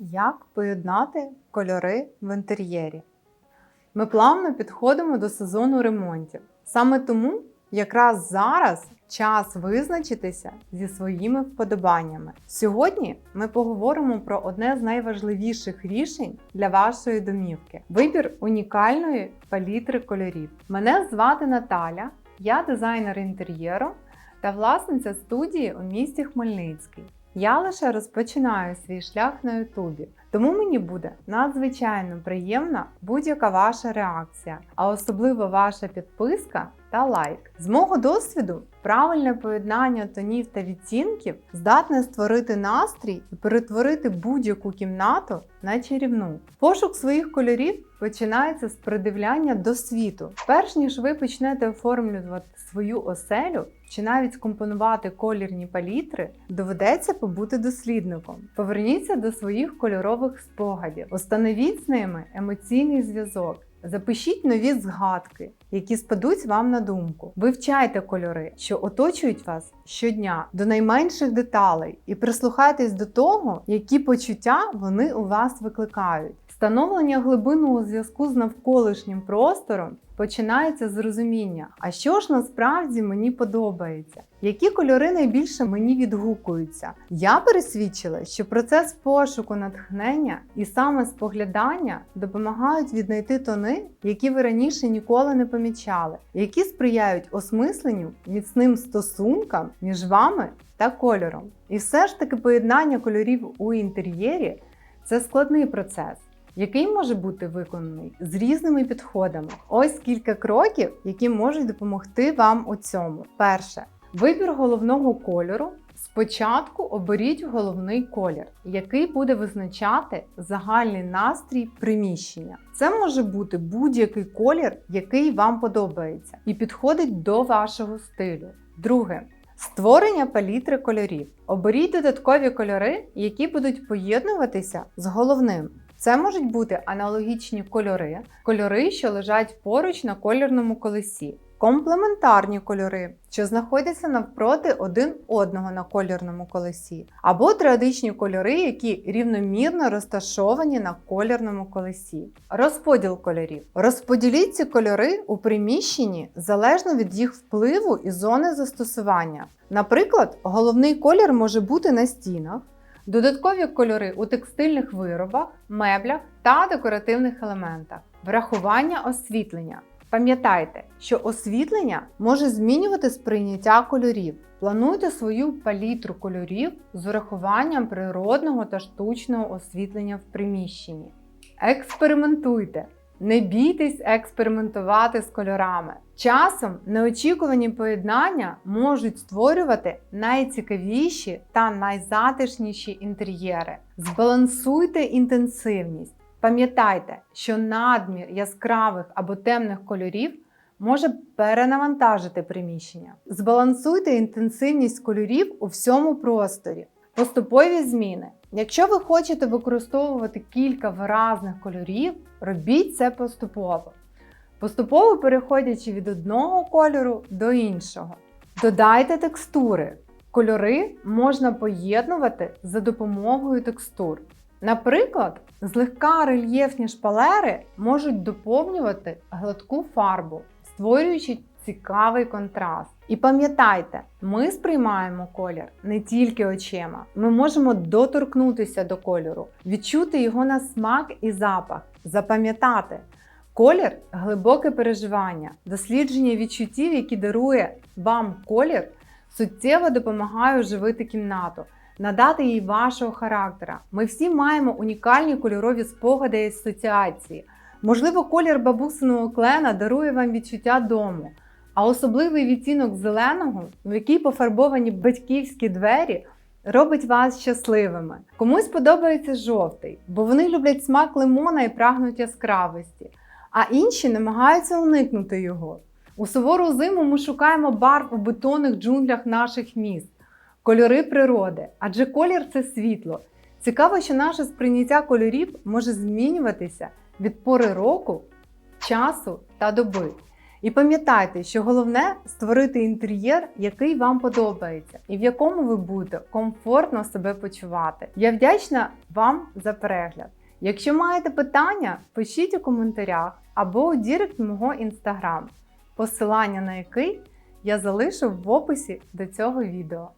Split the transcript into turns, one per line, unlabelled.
Як поєднати кольори в інтер'єрі? Ми плавно підходимо до сезону ремонтів. Саме тому якраз зараз час визначитися зі своїми вподобаннями. Сьогодні ми поговоримо про одне з найважливіших рішень для вашої домівки вибір унікальної палітри кольорів. Мене звати Наталя, я дизайнер інтер'єру та власниця студії у місті Хмельницький. Я лише розпочинаю свій шлях на Ютубі, тому мені буде надзвичайно приємна будь-яка ваша реакція, а особливо ваша підписка та лайк. З мого досвіду, правильне поєднання тонів та відтінків здатне створити настрій і перетворити будь-яку кімнату на чарівну. Пошук своїх кольорів починається з придивляння до світу. Перш ніж ви почнете оформлювати свою оселю чи навіть компонувати колірні палітри, доведеться побути дослідником. Поверніться до своїх кольорових спогадів, установіть з ними емоційний зв'язок. Запишіть нові згадки, які спадуть вам на думку. Вивчайте кольори, що оточують вас щодня до найменших деталей, і прислухайтесь до того, які почуття вони у вас викликають. Встановлення глибинного зв'язку з навколишнім простором починається з розуміння, а що ж насправді мені подобається, які кольори найбільше мені відгукуються. Я пересвідчила, що процес пошуку натхнення і саме споглядання допомагають віднайти тони, які ви раніше ніколи не помічали, які сприяють осмисленню міцним стосункам між вами та кольором. І все ж таки поєднання кольорів у інтер'єрі це складний процес який може бути виконаний з різними підходами. Ось кілька кроків, які можуть допомогти вам у цьому. Перше вибір головного кольору. Спочатку оберіть головний колір, який буде визначати загальний настрій приміщення. Це може бути будь-який колір, який вам подобається, і підходить до вашого стилю. Друге. Створення палітри кольорів. Оберіть додаткові кольори, які будуть поєднуватися з головним. Це можуть бути аналогічні кольори, кольори, що лежать поруч на кольорному колесі, комплементарні кольори, що знаходяться навпроти один одного на кольорному колесі, або традичні кольори, які рівномірно розташовані на кольорному колесі. Розподіл кольорів. Розподіліть ці кольори у приміщенні залежно від їх впливу і зони застосування. Наприклад, головний колір може бути на стінах. Додаткові кольори у текстильних виробах, меблях та декоративних елементах. Врахування освітлення. Пам'ятайте, що освітлення може змінювати сприйняття кольорів. Плануйте свою палітру кольорів з урахуванням природного та штучного освітлення в приміщенні. Експериментуйте! Не бійтесь експериментувати з кольорами. Часом неочікувані поєднання можуть створювати найцікавіші та найзатишніші інтер'єри. Збалансуйте інтенсивність. Пам'ятайте, що надмір яскравих або темних кольорів може перенавантажити приміщення. Збалансуйте інтенсивність кольорів у всьому просторі. Поступові зміни. Якщо ви хочете використовувати кілька виразних кольорів, робіть це поступово. Поступово переходячи від одного кольору до іншого. Додайте текстури. Кольори можна поєднувати за допомогою текстур. Наприклад, злегка рельєфні шпалери можуть доповнювати гладку фарбу, створюючи цікавий контраст. І пам'ятайте, ми сприймаємо колір не тільки очима. Ми можемо доторкнутися до кольору, відчути його на смак і запах, запам'ятати. Колір глибоке переживання, дослідження відчуттів, які дарує вам колір, суттєво допомагає оживити кімнату, надати їй вашого характера. Ми всі маємо унікальні кольорові спогади і асоціації. Можливо, колір бабусиного клена дарує вам відчуття дому. А особливий відтінок зеленого, в який пофарбовані батьківські двері, робить вас щасливими. Комусь подобається жовтий, бо вони люблять смак лимона і прагнуть яскравості, а інші намагаються уникнути його. У сувору зиму ми шукаємо барв у бетонних джунглях наших міст, кольори природи, адже колір це світло. Цікаво, що наше сприйняття кольорів може змінюватися від пори року, часу та доби. І пам'ятайте, що головне створити інтер'єр, який вам подобається, і в якому ви будете комфортно себе почувати. Я вдячна вам за перегляд. Якщо маєте питання, пишіть у коментарях або у дірект мого інстаграм, посилання на який я залишу в описі до цього відео.